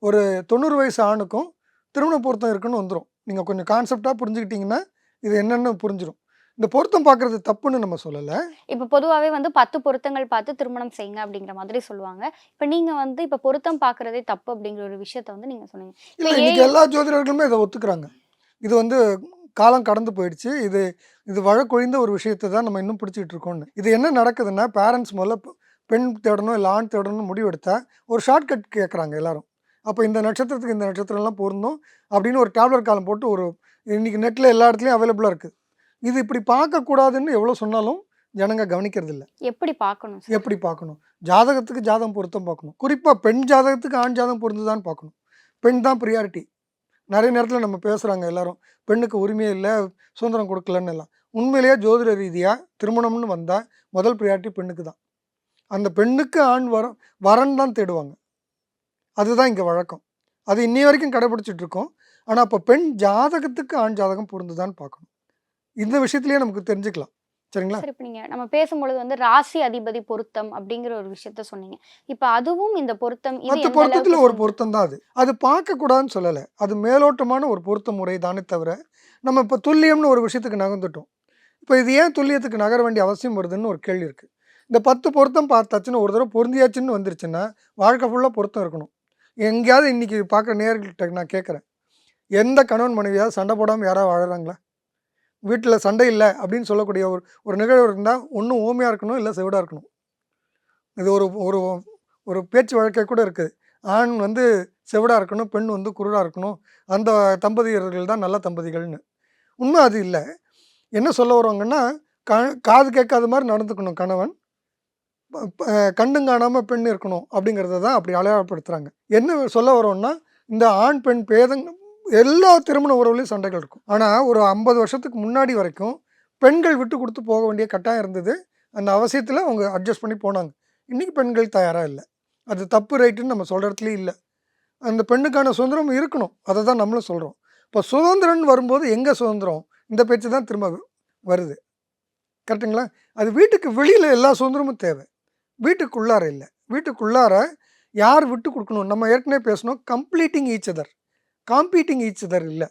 ஒரு தொண்ணூறு வயசு ஆணுக்கும் திருமண பொருத்தம் இருக்குன்னு வந்துடும் நீங்கள் கொஞ்சம் கான்செப்டாக புரிஞ்சுக்கிட்டிங்கன்னா இது என்னென்னு புரிஞ்சிடும் இந்த பொருத்தம் பார்க்குறது தப்புன்னு நம்ம சொல்லலை. இப்போ பொதுவாகவே வந்து பத்து பொருத்தங்கள் பார்த்து திருமணம் செய்யுங்க அப்படிங்கிற மாதிரி சொல்லுவாங்க. இப்போ நீங்க வந்து இப்போ பொருத்தம் பார்க்கறதே தப்பு அப்படிங்கிற ஒரு விஷயத்த வந்து நீங்க சொன்னீங்க. இல்லை இன்னைக்கு எல்லா ஜோதிடர்களுமே இதை ஒத்துக்கிறாங்க. இது வந்து காலம் கடந்து போயிடுச்சு. இது இது வழக்கொழிந்த ஒரு விஷயத்தை தான் நம்ம இன்னும் பிடிச்சிட்டு இருக்கோம்னு. இது என்ன நடக்குதுன்னா பேரண்ட்ஸ் முதல்ல பெண் தேடணும் இல்லை ஆண் தேடணும்னு முடிவெடுத்தா ஒரு ஷார்ட்கட் கேட்குறாங்க எல்லாரும். அப்போ இந்த நட்சத்திரத்துக்கு இந்த நட்சத்திரம்லாம் பொருந்தும் அப்படின்னு ஒரு டேப்லெட் காலம் போட்டு ஒரு இன்னைக்கு நெட்டில் எல்லா இடத்துலையும் அவைலபிளாக இருக்குது இது இப்படி பார்க்கக்கூடாதுன்னு எவ்வளோ சொன்னாலும் ஜனங்க கவனிக்கிறது இல்ல எப்படி பார்க்கணும் எப்படி பார்க்கணும்? ஜாதகத்துக்கு ஜாதகம் பொருத்தம் பார்க்கணும். குறிப்பாக பெண் ஜாதகத்துக்கு ஆண் ஜாதகம் பொருந்துதான்னு பார்க்கணும். பெண் தான் ப்ரியாரிட்டி நிறைய நேரத்தில் நம்ம பேசுகிறாங்க எல்லாரும். பெண்ணுக்கு உரிமையே இல்லை சுதந்திரம் கொடுக்கலன்னு எல்லாம். உண்மையிலேயே ஜோதிட ரீதியாக திருமணம்னு வந்தால் முதல் ப்ரியாரிட்டி பெண்ணுக்கு தான். அந்த பெண்ணுக்கு ஆண் வரம் வரன் தான் தேடுவாங்க. அதுதான் இங்கே வழக்கம். அது இன்னி வரைக்கும் கடைபிடிச்சிட்ருக்கோம் ஆனால் அப்போ பெண் ஜாதகத்துக்கு ஆண் ஜாதகம் பொருந்துதான்னு பார்க்கணும். இந்த விஷயத்துலேயே நமக்கு தெரிஞ்சுக்கலாம். சரிங்களா? சரி இப்போ நீங்க நம்ம பேசும்பொழுது வந்து ராசி அதிபதி பொருத்தம் அப்படிங்கிற ஒரு விஷயத்த சொன்னீங்க. இப்போ அதுவும் இந்த பொருத்தம் மற்ற எந்த பொருத்தத்தில் ஒரு பொருத்தம் தான் அது. அது பார்க்கக்கூடாதுன்னு சொல்லலை. அது மேலோட்டமான ஒரு பொருத்த முறை தானே தவிர நம்ம இப்போ துல்லியம்னு ஒரு விஷயத்துக்கு நகர்ந்துட்டோம். இப்போ இது ஏன் துல்லியத்துக்கு நகர வேண்டிய அவசியம் வருதுன்னு ஒரு கேள்வி இருக்குது இந்த பத்து பொருத்தம் பார்த்தாச்சுன்னு ஒரு தடவை பொருந்தியாச்சுன்னு வந்துருச்சுன்னா வாழ்க்கை ஃபுல்லாக பொருத்தம் இருக்கணும். எங்கேயாவது இன்னைக்கு பார்க்குற நேர்கள்ட்ட நான் கேட்குறேன். எந்த கணவன் மனைவியாவது சண்டை போடாமல் யாராவது வாழறாங்களா? வீட்டில் சண்டை இல்லை அப்படின்னு சொல்லக்கூடிய ஒரு ஒரு நிகழ்வு இருந்தால் ஒன்றும் ஓமையாக இருக்கணும் இல்லை செவிடாக இருக்கணும். இது ஒரு ஒரு ஒரு பேச்சு வழக்கே கூட இருக்குது ஆண் வந்து செவிடாக இருக்கணும் பெண் வந்து குருடாக இருக்கணும். அந்த தம்பதியர்கள் தான் நல்ல தம்பதிகள்னு. உண்மை அது இல்லை. என்ன சொல்ல வருவாங்கன்னா க காது கேட்காத மாதிரி நடந்துக்கணும் கணவன். ப- கண்டும் காணாமல் பெண் இருக்கணும் அப்படிங்கிறத தான் அப்படி அடையாளப்படுத்துகிறாங்க என்ன சொல்ல வரோம்னா இந்த ஆண் பெண் பேதங் எல்லா திருமண உறவுலையும் சண்டைகள் இருக்கும். ஆனால் ஒரு ஐம்பது வருஷத்துக்கு முன்னாடி வரைக்கும் பெண்கள் விட்டு கொடுத்து போக வேண்டிய கட்டாயம் இருந்தது. அந்த அவசியத்தில் அவங்க அட்ஜஸ்ட் பண்ணி போனாங்க. இன்றைக்கி பெண்கள் தயாராக இல்லை. அது தப்பு ரைட்டுன்னு நம்ம சொல்கிற இடத்துலையும் இல்லை. அந்த பெண்ணுக்கான சுதந்திரம் இருக்கணும். அதை தான் நம்மளும் சொல்கிறோம் இப்போ சுதந்திரம்னு வரும்போது எங்கே சுதந்திரம்? இந்த பேச்சு தான் திரும்ப வருது. கரெக்டுங்களா அது வீட்டுக்கு வெளியில் எல்லா சுதந்திரமும் தேவை. வீட்டுக்குள்ளார இல்லை. வீட்டுக்குள்ளார யார் விட்டு கொடுக்கணும்? நம்ம ஏற்கனவே பேசணும் completing each other competing each other இல்லை.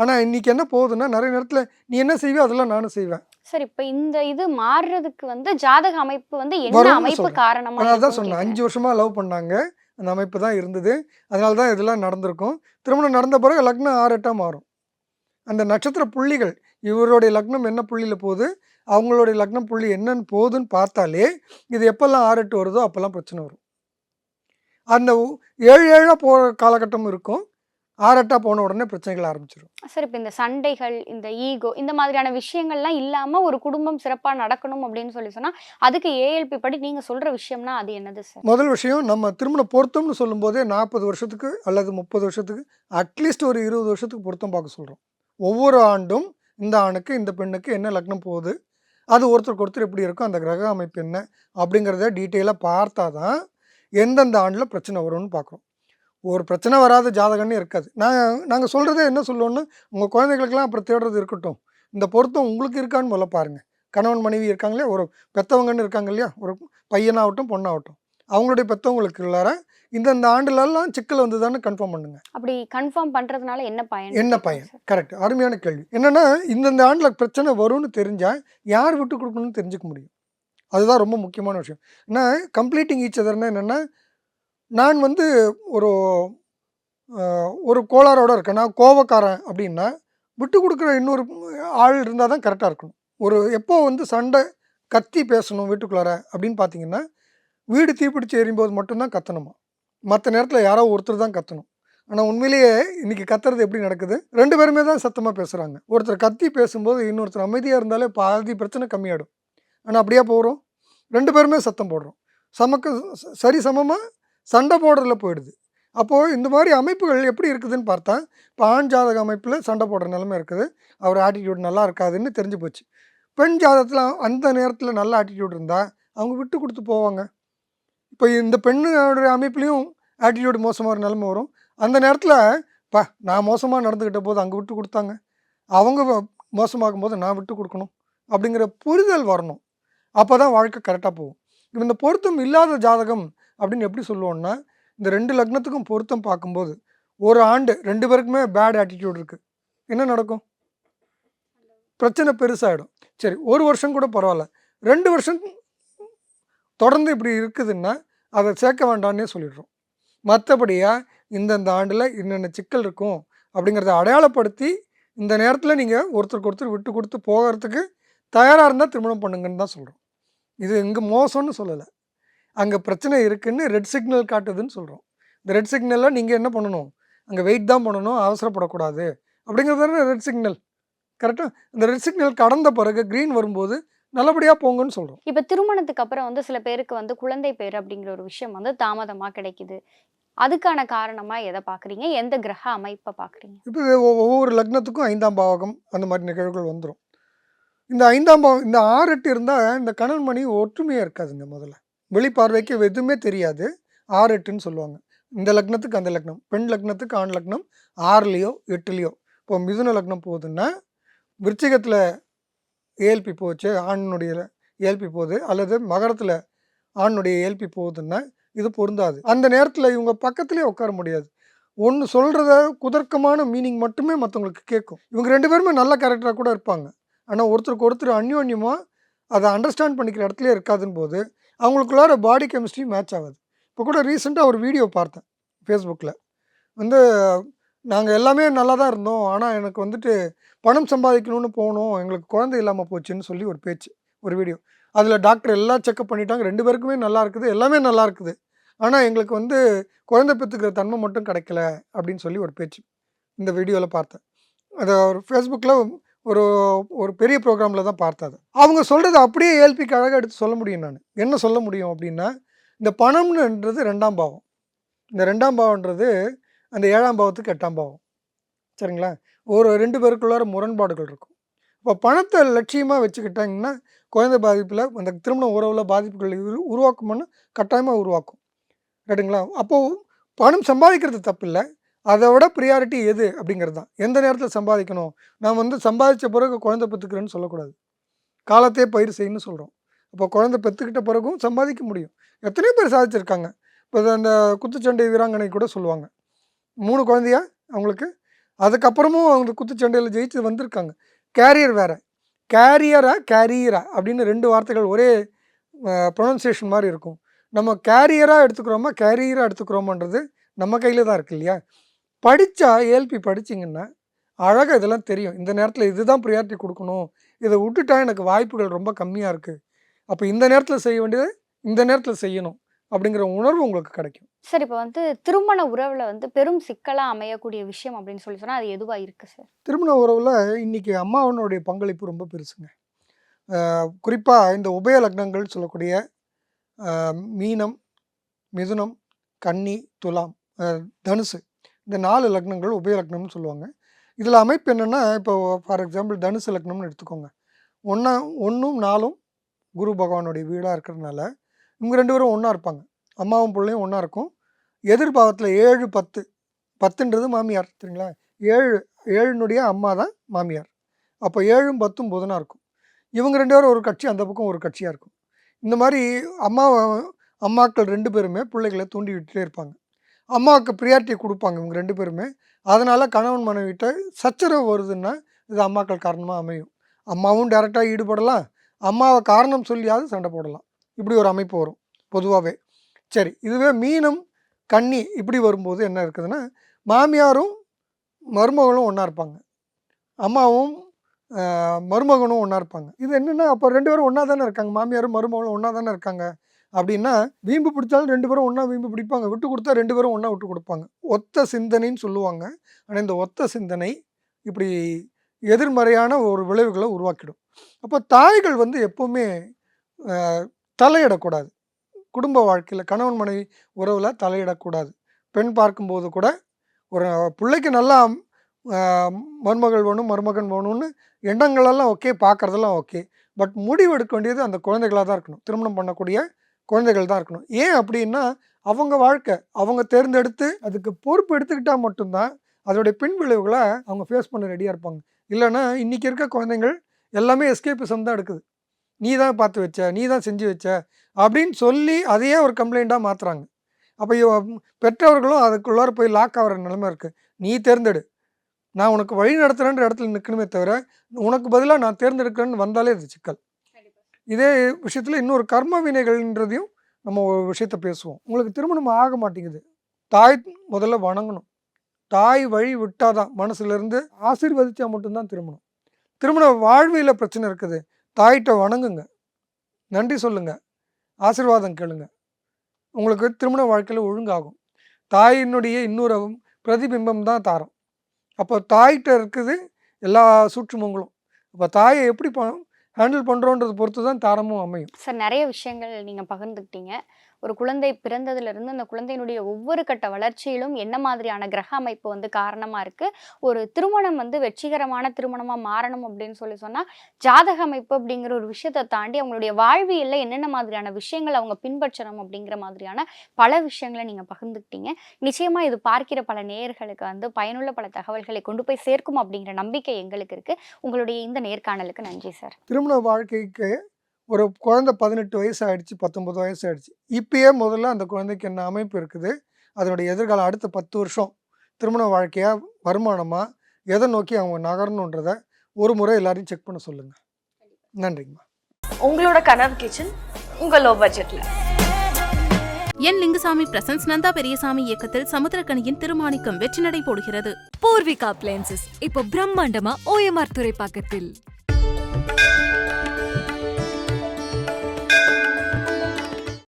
ஆனால் இன்றைக்கி என்ன போகுதுன்னா நிறைய நேரத்தில் நீ என்ன செய்வியோ அதெல்லாம் நானும் செய்வேன். சார் இப்போ இந்த இது மாறுறதுக்கு வந்து ஜாதக அமைப்பு வந்து என்ன அமைப்பு சொல்றேன். காரணமா அதனால தான் சொன்னேன். அஞ்சு வருஷமாக லவ் பண்ணாங்க. அந்த அமைப்பு தான் இருந்தது. அதனால தான் இதெல்லாம் நடந்திருக்கும். திருமணம் நடந்த பிறகு லக்னம் ஆறு எட்டாக மாறும். அந்த நட்சத்திர புள்ளிகள் இவருடைய லக்னம் என்ன புள்ளியில் போகுது? அவங்களுடைய லக்னம் புள்ளி என்னன்னு போகுதுன்னு பார்த்தாலே இது எப்பெல்லாம் ஆறு எட்டு வருதோ அப்போல்லாம் பிரச்சனை வரும். அந்த ஏழு ஏழாக போகிற காலகட்டம் இருக்கும். ஆறு எட்டாக போன உடனே பிரச்சனைகள் ஆரம்பிச்சிடும் சார் இப்போ இந்த சண்டைகள் இந்த ஈகோ இந்த மாதிரியான விஷயங்கள்லாம் இல்லாம ஒரு குடும்பம் சிறப்பா நடக்கணும் அப்படின்னு சொல்லி சொன்னா அதுக்கு ஏஎல்பி படி நீங்க சொல்ற விஷயம்னா அது என்னது சார்? முதல் விஷயம் நம்ம திருமண பொருத்தம்னு சொல்லும்போதே நாற்பது வருஷத்துக்கு அல்லது முப்பது வருஷத்துக்கு அட்லீஸ்ட் ஒரு இருபது வருஷத்துக்கு பொருத்தம் பார்க்க சொல்கிறோம் ஒவ்வொரு ஆண்டும் இந்த ஆணுக்கு இந்த பெண்ணுக்கு என்ன லக்னம் போகுது அது ஒருத்தருக்கு ஒருத்தர் எப்படி இருக்கும் அந்த கிரக அமைப்பு என்ன அப்படிங்கிறத டீட்டெயிலாக பார்த்தா தான் எந்தெந்த ஆண்டில் பிரச்சனை வரும்னு பார்க்குறோம். ஒரு பிரச்சனை வராத ஜாதகம்னு இருக்காது. நாங்கள் நாங்கள் சொல்கிறதே என்ன சொல்லுவோன்னு உங்கள் குழந்தைகளுக்கெல்லாம் அப்புறம் தேடுறது இருக்கட்டும். இந்த பொருத்தம் உங்களுக்கு இருக்கான்னு முதல்ல பாருங்கள் கணவன் மனைவி இருக்காங்களே ஒரு பெத்தவங்கன்னு இருக்காங்க இல்லையா? ஒரு பையனாகட்டும் பொண்ணாகட்டும். அவங்களுடைய பெத்தவங்களுக்கு உள்ளார இந்தந்த ஆண்டுலலாம் சிக்கல் வந்ததான்னு கன்ஃபார்ம் பண்ணுங்க. அப்படி கன்ஃபார்ம் பண்றதுனால என்ன பயன் என்ன பயன். கரெக்ட் அருமையான கேள்வி. என்னன்னா இந்தந்த ஆண்டில் பிரச்சனை வரும்னு தெரிஞ்சால் யார் விட்டு கொடுக்கணும்னு தெரிஞ்சுக்க முடியும். அதுதான் ரொம்ப முக்கியமான விஷயம். ஏன்னா கம்ப்ளீட்டிங் ஈச் அதர்னா என்னென்னா நான் வந்து ஒரு ஒரு கோளாரோடு இருக்கேன். நான் கோவக்காரன் அப்படின்னா விட்டு கொடுக்குற இன்னொரு ஆள் இருந்தால் தான் கரெக்டாக இருக்கணும். ஒரு எப்போ வந்து சண்டை கத்தி பேசணும் வீட்டுக்குள்ளார அப்படின்னு பார்த்தீங்கன்னா வீடு தீப்பிடிச்சு எரியும்போது மட்டும்தான் கத்தணுமா? மற்ற நேரத்தில் யாரோ ஒருத்தர் தான் கத்தணும். ஆனால் உண்மையிலேயே இன்றைக்கி கத்துறது எப்படி நடக்குது? ரெண்டு பேருமே தான் சத்தமாக பேசுகிறாங்க ஒருத்தர் கத்தி பேசும்போது இன்னொருத்தர் அமைதியாக இருந்தாலே பாதி பிரச்சனை கம்மியாயிடும். ஆனால் அப்படியே போகிறோம் ரெண்டு பேருமே சத்தம் போடுறோம். சமக்கு சரி சமமாக சண்டை போடுறதுல போயிடுது. அப்போது இந்த மாதிரி அமைப்புகள் எப்படி இருக்குதுன்னு பார்த்தா இப்போ ஆண் ஜாதக அமைப்பில் சண்டை போடுற நிலமை இருக்குது. அவர் ஆட்டிடியூட் நல்லா இருக்காதுன்னு தெரிஞ்சு போச்சு. பெண் ஜாதகத்தில் அந்த நேரத்தில் நல்ல ஆட்டிடியூட் இருந்தால் அவங்க விட்டு கொடுத்து போவாங்க. இப்போ இந்த பெண்ணோட அமைப்புலேயும் ஆட்டிடியூட் மோசமாக ஒரு நிலமை வரும். அந்த நேரத்தில் பா நான் மோசமாக நடந்துக்கிட்ட போது அங்கே விட்டு கொடுத்தாங்க. அவங்க மோசமாகும் போது நான் விட்டு கொடுக்கணும். அப்படிங்கிற புரிதல் வரணும். அப்போ தான் வாழ்க்கை கரெக்டாக போகும். இந்த பொருத்தம் இல்லாத ஜாதகம் அப்படின்னு எப்படி சொல்லுவோம்னா இந்த ரெண்டு லக்னத்துக்கும் பொருத்தம் பார்க்கும்போது ஒரு ஆண்டு ரெண்டு பேருக்குமே பேட் ஆட்டிடியூட் இருக்குது என்ன நடக்கும்? பிரச்சனை பெருசாகிடும் சரி ஒரு வருஷம் கூட பரவாயில்ல. ரெண்டு வருஷம் தொடர்ந்து இப்படி இருக்குதுன்னா அதை சேர்க்க வேண்டாம்னே சொல்லிடுறோம். மற்றபடியாக இந்தந்த ஆண்டில் என்னென்ன சிக்கல் இருக்கும் அப்படிங்கிறத அடையாளப்படுத்தி இந்த நேரத்தில் நீங்கள் ஒருத்தருக்கு ஒருத்தர் விட்டு கொடுத்து போகிறதுக்கு தயாராக இருந்தால் திருமணம் பண்ணுங்கன்னு தான் சொல்கிறோம் இது இங்கே மோசம்னு சொல்லலை. அங்கே பிரச்சனை இருக்குன்னு ரெட் சிக்னல் காட்டுதுன்னு சொல்கிறோம் இந்த ரெட் சிக்னலில் நீங்கள் என்ன பண்ணணும்? அங்கே வெயிட் தான் பண்ணணும் அவசரப்படக்கூடாது. அப்படிங்கிறது தானே ரெட் சிக்னல் கரெக்டாக இந்த ரெட் சிக்னல் கடந்த பிறகு க்ரீன் வரும்போது நல்லபடியாக போங்கன்னு சொல்கிறோம் இப்ப திருமணத்துக்கு அப்புறம் வந்து சில பேருக்கு வந்து குழந்தை பேர் அப்படிங்கிற ஒரு விஷயம் வந்து தாமதமா கிடைக்குது. அதுக்கான காரணமா எதை பாக்குறீங்க? எந்த கிரக அமைப்பை பாக்குறீங்க? இப்போ ஒவ்வொரு லக்னத்துக்கும் ஐந்தாம் பாவகம் அந்த மாதிரி நிகழ்வுகள் வந்துடும் இந்த ஐந்தாம் பாவம் இந்த ஆறு எட்டு இருந்தால் இந்த கணவன் மணி ஒற்றுமையாக இருக்காதுங்க முதல்ல. வெளிப்பார்வைக்கு எதுவுமே தெரியாது. ஆறு எட்டுன்னு சொல்லுவாங்க. இந்த லக்னத்துக்கு அந்த லக்னம் பெண் லக்னத்துக்கு ஆண் லக்னம் ஆறுலேயோ எட்டுலேயோ. இப்போ மிதுன லக்னம் போகுதுன்னா விருச்சிகத்தில் ஏல்பி போச்சு ஆணுடைய ஏல்பி போகுது அல்லது மகரத்தில் ஆணுடைய ஏல்பி போகுதுன்னா இது பொருந்தாது. அந்த நேரத்தில் இவங்க பக்கத்துலேயே உட்கார முடியாது. ஒன்று சொல்கிறத குதர்க்கமான மீனிங் மட்டுமே மற்றவங்களுக்கு கேட்கும். இவங்க ரெண்டு பேருமே நல்ல கேரக்டராக கூட இருப்பாங்க. ஆனால் ஒருத்தருக்கு ஒருத்தர் அந்யோன்யமாக அதை அண்டர்ஸ்டாண்ட் பண்ணிக்கிற இடத்துல இருக்காதுன்னு போது அவங்களுக்குள்ளார பாடி கெமிஸ்ட்ரி மேட்ச் ஆகுது. இப்போ கூட ரீசெண்டாக ஒரு வீடியோ பார்த்தேன் ஃபேஸ்புக்கில் வந்து நாங்கள் எல்லாமே நல்லா தான் இருந்தோம். ஆனால் எனக்கு வந்துட்டு பணம் சம்பாதிக்கணும்னு போனோம். எங்களுக்கு குழந்தை இல்லாமல் போச்சுன்னு சொல்லி ஒரு பேச்சு ஒரு வீடியோ அதில் டாக்டர் எல்லாம் செக்அப் பண்ணிட்டாங்க. ரெண்டு பேருக்குமே நல்லா இருக்குது. எல்லாமே நல்லா இருக்குது. ஆனால் எங்களுக்கு வந்து குழந்தை பெற்றுக்கிற தன்மை மட்டும் கிடைக்கல அப்படின்னு சொல்லி ஒரு பேச்சு இந்த வீடியோவில் பார்த்தேன். அதை ஒரு ஃபேஸ்புக்கில் ஒரு ஒரு பெரிய ப்ரோக்ராமில் தான் பார்த்தது. அது அவங்க சொல்கிறது அப்படியே ஏல்பிக்கு அழகாக எடுத்து சொல்ல முடியும் நான். என்ன சொல்ல முடியும் அப்படின்னா இந்த பணம்னுன்றது ரெண்டாம் பாவம். இந்த ரெண்டாம் பாவம்ன்றது அந்த ஏழாம் பாவத்துக்கு எட்டாம் பாவம். சரிங்களா? ஒரு ரெண்டு பேருக்குள்ளார முரண்பாடுகள் இருக்கும். இப்போ பணத்தை லட்சியமாக வச்சுக்கிட்டாங்கன்னா குழந்தை பாதிப்பில் அந்த திருமண உறவில் பாதிப்புகள் உருவாக்குமான்னு உருவாக்கும்னு கட்டாயமாக உருவாக்கும். ரைட்டுங்களா அப்போது பணம் சம்பாதிக்கிறது தப்பு இல்லை அதை விட ப்ரியாரிட்டி எது அப்படிங்கிறது தான். எந்த நேரத்தில் சம்பாதிக்கணும்? நான் வந்து சம்பாதிச்ச பிறகு குழந்தை பெற்றுக்கிறேன்னு சொல்லக்கூடாது. காலத்தையே பயிர் செய்யணும்னு சொல்கிறோம் அப்போ குழந்தை பெற்றுக்கிட்ட பிறகும் சம்பாதிக்க முடியும். எத்தனையோ பேர் சாதிச்சிருக்காங்க. இப்போ அந்த குத்துச்சண்டை வீராங்கனை கூட சொல்லுவாங்க. மூணு குழந்தையா அவங்களுக்கு? அதுக்கப்புறமும் அவங்க குத்துச்சண்டையில் ஜெயிச்சு வந்திருக்காங்க. கேரியர் வேறு. கேரியரா கேரியரா அப்படின்னு ரெண்டு வார்த்தைகள் ஒரே ப்ரொனன்சியேஷன் மாதிரி இருக்கும். நம்ம கேரியராக எடுத்துக்கிறோமா கேரியராக எடுத்துக்கிறோமான்றது நம்ம கையில் தான் இருக்குது இல்லையா? படித்தா ஏஎல்பி படிச்சிங்கன்னா அழகாக இதெல்லாம் தெரியும். இந்த நேரத்தில் இதுதான் ப்ரியாரிட்டி கொடுக்கணும். இதை விட்டுட்டா எனக்கு வாய்ப்புகள் ரொம்ப கம்மியாக இருக்குது அப்போ இந்த நேரத்தில் செய்ய வேண்டியதை இந்த நேரத்தில் செய்யணும் அப்படிங்கிற உணர்வு உங்களுக்கு கிடைக்கும். சார் இப்போ வந்து திருமண உறவுல வந்து பெரும் சிக்கலா அமையக்கூடிய விஷயம் அப்படின்னு சொல்லி சொன்னா அது எதுவா இருக்கு சார்? திருமண உறவில் இன்னைக்கு அம்மாவனுடைய பங்களிப்பு ரொம்ப பெருசுங்க. குறிப்பாக இந்த உபய லக்னங்கள் சொல்லக்கூடிய மீனம் மிதுனம் கன்னி துலாம் தனுசு இந்த நாலு லக்னங்கள் உபய லக்னம்னு சொல்லுவாங்க. இதில் அமைப்பு என்னென்னா இப்போ ஃபார் எக்ஸாம்பிள் தனுசு லக்னம்னு எடுத்துக்கோங்க. ஒன்றா ஒன்றும் நாலும் குரு பகவானுடைய வீடாக இருக்கிறதுனால இவங்க ரெண்டு பேரும் ஒன்றா இருப்பாங்க. அம்மாவும் பிள்ளையும் ஒன்றா இருக்கும். எதிர்பாவத்தில் ஏழு பத்து. பத்துன்றது மாமியார் சரிங்களா? ஏழு ஏழுனுடைய அம்மா தான் மாமியார். அப்போ ஏழும் பத்தும் புதனாக இருக்கும். இவங்க ரெண்டு பேரும் ஒரு கட்சி அந்த பக்கம் ஒரு கட்சியாக இருக்கும். இந்த மாதிரி அம்மா அம்மாக்கள் ரெண்டு பேருமே பிள்ளைகளை தூண்டி விட்டுட்டே இருப்பாங்க. அம்மாவுக்கு ப்ரியாரிட்டி கொடுப்பாங்க இவங்க ரெண்டு பேருமே. அதனால் கணவன் மனைவிட்ட சச்சரவு வருதுன்னா இது அம்மாக்கள் காரணமாக அமையும். அம்மாவும் டேரெக்டாக ஈடுபடலாம். அம்மாவை காரணம் சொல்லியாவது சண்டை போடலாம். இப்படி ஒரு அமைப்பு வரும் பொதுவாகவே சரி இதுவே மீனம் கன்னி இப்படி வரும்போது என்ன இருக்குதுன்னா மாமியாரும் மருமகளும் ஒன்றா இருப்பாங்க. அம்மாவும் மருமகனும் ஒன்றா இருப்பாங்க. இது என்னென்னா அப்போ ரெண்டு பேரும் ஒன்றா தானே இருக்காங்க? மாமியாரும் மருமகளும் ஒன்றா தானே இருக்காங்க? அப்படின்னா வீம்பு பிடிச்சாலும் ரெண்டு பேரும் ஒன்றா வீம்பு பிடிப்பாங்க. விட்டு கொடுத்தா ரெண்டு பேரும் ஒன்றா விட்டு கொடுப்பாங்க. ஒத்த சிந்தனைன்னு சொல்லுவாங்க. ஆனால் இந்த ஒத்த சிந்தனை இப்படி எதிர்மறையான ஒரு விளைவுகளை உருவாக்கிடும். அப்போ தாய்கள் வந்து எப்போவுமே தலையிடக்கூடாது. குடும்ப வாழ்க்கையில் கணவன் மனைவி உறவில் தலையிடக்கூடாது. பெண் பார்க்கும்போது கூட ஒரு பிள்ளைக்கு நல்லா மருமகள் வேணும் மருமகன் வேணும்னு எண்ணங்களெல்லாம் ஓகே பார்க்குறதெல்லாம் ஓகே. பட் முடிவு எடுக்க வேண்டியது அந்த குழந்தைகளாக தான் இருக்கணும். திருமணம் பண்ணக்கூடிய குழந்தைகள் தான் இருக்கணும். ஏன் அப்படின்னா அவங்க வாழ்க்கை அவங்க தேர்ந்தெடுத்து அதுக்கு பொறுப்பு எடுத்துக்கிட்டால் மட்டும்தான் அதோடைய பின் விளைவுகளை அவங்க ஃபேஸ் பண்ண ரெடியாக இருப்பாங்க. இல்லைன்னா இன்றைக்கி இருக்க குழந்தைங்கள் எல்லாமே எஸ்கேபிசம் தான் எடுக்குது. நீ தான் பார்த்து வச்ச நீ தான் செஞ்சு வச்ச அப்படின்னு சொல்லி அதையே ஒரு கம்ப்ளைண்ட்டாக மாற்றுறாங்க அப்போ பெற்றவர்களும் அதுக்குள்ளார போய் லாக் ஆகிற நிலைமை இருக்குது நீ தேர்ந்தெடு. நான் உனக்கு வழி நடத்துகிறேன்ற இடத்துல நிற்கணுமே தவிர உனக்கு பதிலாக நான் தேர்ந்தெடுக்கிறேன்னு வந்தாலே அது சிக்கல். இதே விஷயத்தில் இன்னொரு கர்ம வினைகள்ன்றதையும் நம்ம ஒரு விஷயத்த பேசுவோம். உங்களுக்கு திருமணம் ஆக மாட்டேங்குது. தாய் முதல்ல வணங்கணும். தாய் வழி விட்டாதான் மனசுலேருந்து ஆசீர்வதிச்சா மட்டும்தான் திருமணம். திருமண வாழ்வியில் பிரச்சனை இருக்குது. தாயிட்ட வணங்குங்க. நன்றி சொல்லுங்கள் ஆசீர்வாதம் கேளுங்க. உங்களுக்கு திருமண வாழ்க்கையில் ஒழுங்காகும். தாயினுடைய இன்னொரு பிரதிபிம்பம் தான் தாரம். அப்போ தாயிட்ட இருக்குது எல்லா சூற்றுமங்களும். அப்போ தாயை எப்படி ஹேண்டில் பண்ணுறோன்றதை பொறுத்து தான் தரமும் அமையும். சார் நிறைய விஷயங்கள் நீங்கள் பகிர்ந்துக்கிட்டீங்க. ஒரு குழந்தை பிறந்ததுலேருந்து அந்த குழந்தையினுடைய ஒவ்வொரு கட்ட வளர்ச்சியிலும் என்ன மாதிரியான கிரக அமைப்பு வந்து காரணமாக இருக்குது ஒரு திருமணம் வந்து வெற்றிகரமான திருமணமாக மாறணும் அப்படின்னு சொல்லி சொன்னால் ஜாதக அமைப்பு அப்படிங்கிற ஒரு விஷயத்தை தாண்டி அவங்களுடைய வாழ்வியலில் என்னென்ன மாதிரியான விஷயங்கள் அவங்க பின்பற்றணும் அப்படிங்கிற மாதிரியான பல விஷயங்களை நீங்கள் பகிர்ந்துக்கிட்டீங்க. நிச்சயமாக இது பார்க்கிற பல நேயர்களுக்கு வந்து பயனுள்ள பல தகவல்களை கொண்டு போய் சேர்க்கும் அப்படிங்கிற நம்பிக்கை எங்களுக்கு இருக்குது உங்களுடைய இந்த நேர்காணலுக்கு நன்றி சார். திருமண வாழ்க்கைக்கு ஒரு குழந்தை பதினெட்டு வயசு ஆயிடுச்சு பத்தொன்பது வயசு ஆயிடுச்சு இப்பயே முதல்ல அந்த குழந்தைக்கு என்ன அமைப்பு இருக்குது? அதனுடைய எதிர்காலம் அடுத்த பத்து வருஷம் திருமண வாழ்க்கையா வருமானமா எதை நோக்கி அவங்க நகரணுன்றத ஒரு முறை எல்லாரையும் செக் பண்ண சொல்லுங்க. நன்றிங்கம்மா. உங்களோட கனவு கிச்சன் உங்க லோ பட்ஜெட்ல என் லிங்குசாமி பிரசன்ஸ் நந்தா பெரியசாமி இயக்கத்தில் சமுத்திரக்கனியின் திருமாணிக்கம் வெற்றி நடை போடுகிறது. பூர்விகா அப்ளையன்சஸ் இப்போ பிரம்மாண்டமா ஓஎம்ஆர் துறைப்பாக்கத்தில்